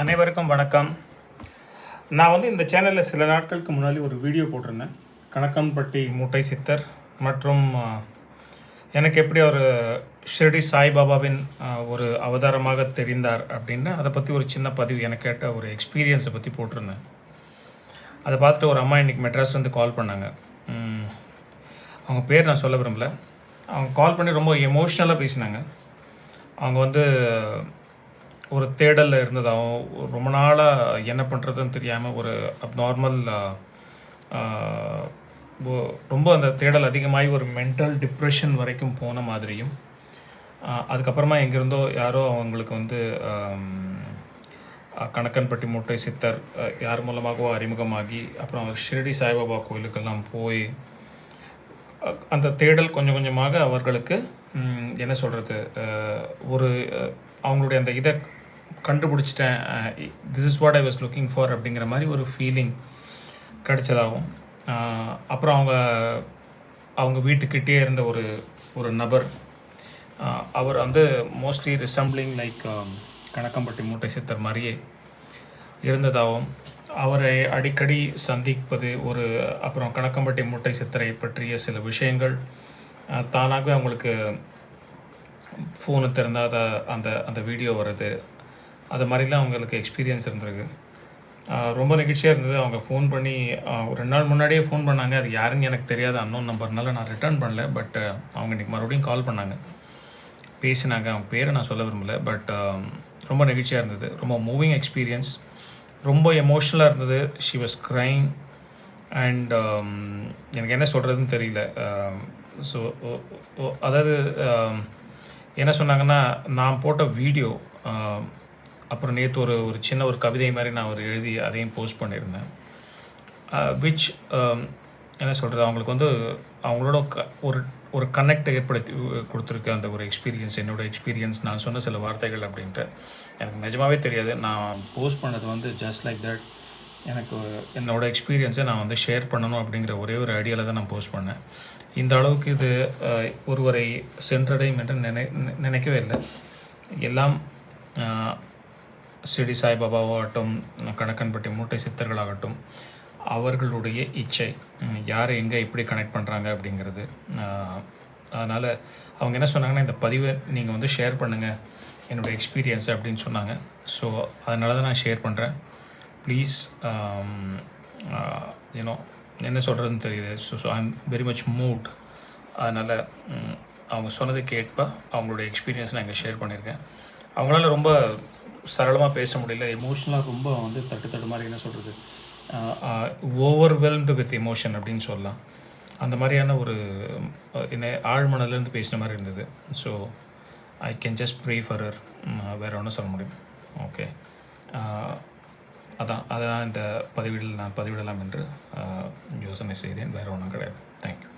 அனைவருக்கும் வணக்கம். நான் வந்து இந்த சேனலில் சில நாட்களுக்கு முன்னாடி ஒரு வீடியோ போட்டிருந்தேன். கணக்கம்பட்டி மூட்டை சித்தர் மற்றும் எனக்கு எப்படி ஒரு ஷிரடி சாய்பாபாவின் ஒரு அவதாரமாக தெரிந்தார் அப்படின்னு அதை பற்றி ஒரு சின்ன பதிவு எனக்கு கேட்ட ஒரு எக்ஸ்பீரியன்ஸை பற்றி போட்டிருந்தேன். அதை பார்த்துட்டு ஒரு அம்மா இன்னைக்கு மெட்ராஸ்லேருந்து கால் பண்ணாங்க. அவங்க பேர் நான் சொல்ல விரும்பல. அவங்க கால் பண்ணி ரொம்ப எமோஷ்னலாக பேசினாங்க. அவங்க வந்து ஒரு தேடலில் இருந்ததாகவும் ரொம்ப நாளாக என்ன பண்ணுறதுன்னு தெரியாமல் ஒரு அப்நார்மல் ரொம்ப அந்த தேடல் அதிகமாகி ஒரு மென்டல் டிப்ரெஷன் வரைக்கும் போன மாதிரியும் அதுக்கப்புறமா எங்கேருந்தோ யாரோ அவங்களுக்கு வந்து கணக்கன்பட்டி மூட்டை சித்தர் யார் மூலமாகவோ அறிமுகமாகி அப்புறம் ஷிரடி சாய்பாபா கோயிலுக்கெல்லாம் போய் அந்த தேடல் கொஞ்சம் கொஞ்சமாக அவர்களுக்கு என்ன சொல்கிறது ஒரு அவங்களுடைய அந்த இதை கண்டுபிடிச்சிட்டேன். This is what I was looking for அப்படிங்கிற மாதிரி ஒரு ஃபீலிங் கிடைச்சதாகவும் அப்புறம் அவங்க அவங்க வீட்டுக்கிட்டே இருந்த ஒரு ஒரு நபர் அவர் வந்து மோஸ்ட்லி ரிசம்பிளிங் லைக் கணக்கம்பட்டி மூட்டை சித்தர் மாதிரியே இருந்ததாகவும் அவரை அடிக்கடி சந்திப்பது ஒரு அப்புறம் கணக்கம்பட்டி மூட்டை சித்தரை பற்றிய சில விஷயங்கள் தானாகவே அவங்களுக்கு ஃபோனு திறந்தால் அதை அந்த அந்த வீடியோ வருது. அது மாதிரிலாம் அவங்களுக்கு எக்ஸ்பீரியன்ஸ் இருந்திருக்கு. ரொம்ப நெகிழ்ச்சியாக இருந்தது. அவங்க ஃபோன் பண்ணி ரெண்டு நாள் முன்னாடியே ஃபோன் பண்ணாங்க. அது யாருன்னு எனக்கு தெரியாத. அன்னோன் நம்பர்னால நான் ரிட்டர்ன் பண்ணல. பட் அவங்க இன்னைக்கு மறுபடியும் கால் பண்ணாங்க. பேசினாங்க. அவங்க பேரை நான் சொல்ல விரும்பல. பட் ரொம்ப நெகிழ்ச்சியாக இருந்தது. ரொம்ப மூவிங் எக்ஸ்பீரியன்ஸ் ரொம்ப எமோஷ்னலாக இருந்தது. ஷி வாஸ் க்ரைங் அண்ட் எனக்கு என்ன சொல்கிறதுன்னு தெரியல. ஸோ அதாவது என்ன சொன்னாங்கன்னா நான் போட்ட வீடியோ அப்புறம் நேற்று ஒரு ஒரு சின்ன ஒரு கவிதை மாதிரி நான் ஒரு எழுதி அதையும் போஸ்ட் பண்ணியிருந்தேன். விச் என்ன சொல்கிறது அவங்களுக்கு வந்து அவங்களோட க ஒரு ஒரு கனெக்ட் ஏற்படுத்தி கொடுத்துருக்கு அந்த ஒரு எக்ஸ்பீரியன்ஸ் என்னோடய எக்ஸ்பீரியன்ஸ் நான் சொன்ன சில வார்த்தைகள் அப்படின்ட்டு எனக்கு நிஜமாகவே தெரியாது. நான் போஸ்ட் பண்ணது வந்து ஜஸ்ட் லைக் தட் எனக்கு என்னோட எக்ஸ்பீரியன்ஸை நான் வந்து ஷேர் பண்ணணும் அப்படிங்கிற ஒரே ஒரு ஐடியாவில் தான் நான் போஸ்ட் பண்ணேன். இந்த அளவுக்கு இது ஒருவரை சென்றடையும் என்று நினை நினைக்கவே இல்லை. எல்லாம் அஹ், சாய்பாபாவாகட்டும் கணக்கன்பட்டி மூட்டை சித்தர்களாகட்டும் அவர்களுடைய இச்சை யார் எங்கே எப்படி கனெக்ட் பண்ணுறாங்க அப்படிங்கிறது. அதனால் அவங்க என்ன சொன்னாங்கன்னா இந்த பதிவை நீங்கள் வந்து ஷேர் பண்ணுங்கள் என்னுடைய எக்ஸ்பீரியன்ஸ் அப்படின்னு சொன்னாங்க. ஸோ அதனால தான் நான் ஷேர் பண்ணுறேன் ப்ளீஸ் யூனோ என்ன சொல்கிறதுன்னு தெரியல. So so I'm very much mood அதனால் அவங்க சொன்னது கேட்ப அவங்களுடைய எக்ஸ்பீரியன்ஸ் நான் இங்கே ஷேர் பண்ணியிருக்கேன். அவங்களால ரொம்ப சரளமாக பேச முடியல. எமோஷ்னலாக ரொம்ப வந்து தட்டு தட்டு மாதிரி என்ன சொல்கிறது ஓவர்வெல்ம்டு வித் எமோஷன் அப்படின்னு சொல்லலாம். அந்த மாதிரியான ஒரு என்ன ஆழ்மனதுலேருந்து பேசின மாதிரி இருந்தது. So I can just pray for வேறு ஒன்றும் சொல்ல முடியும். ஓகே அதான் அதான் இந்த பதிவிடல் நான் பதிவிடலாம் என்று யோசனை செய்தேன். வேறு ஒன்றும் கிடையாது. தேங்க்யூ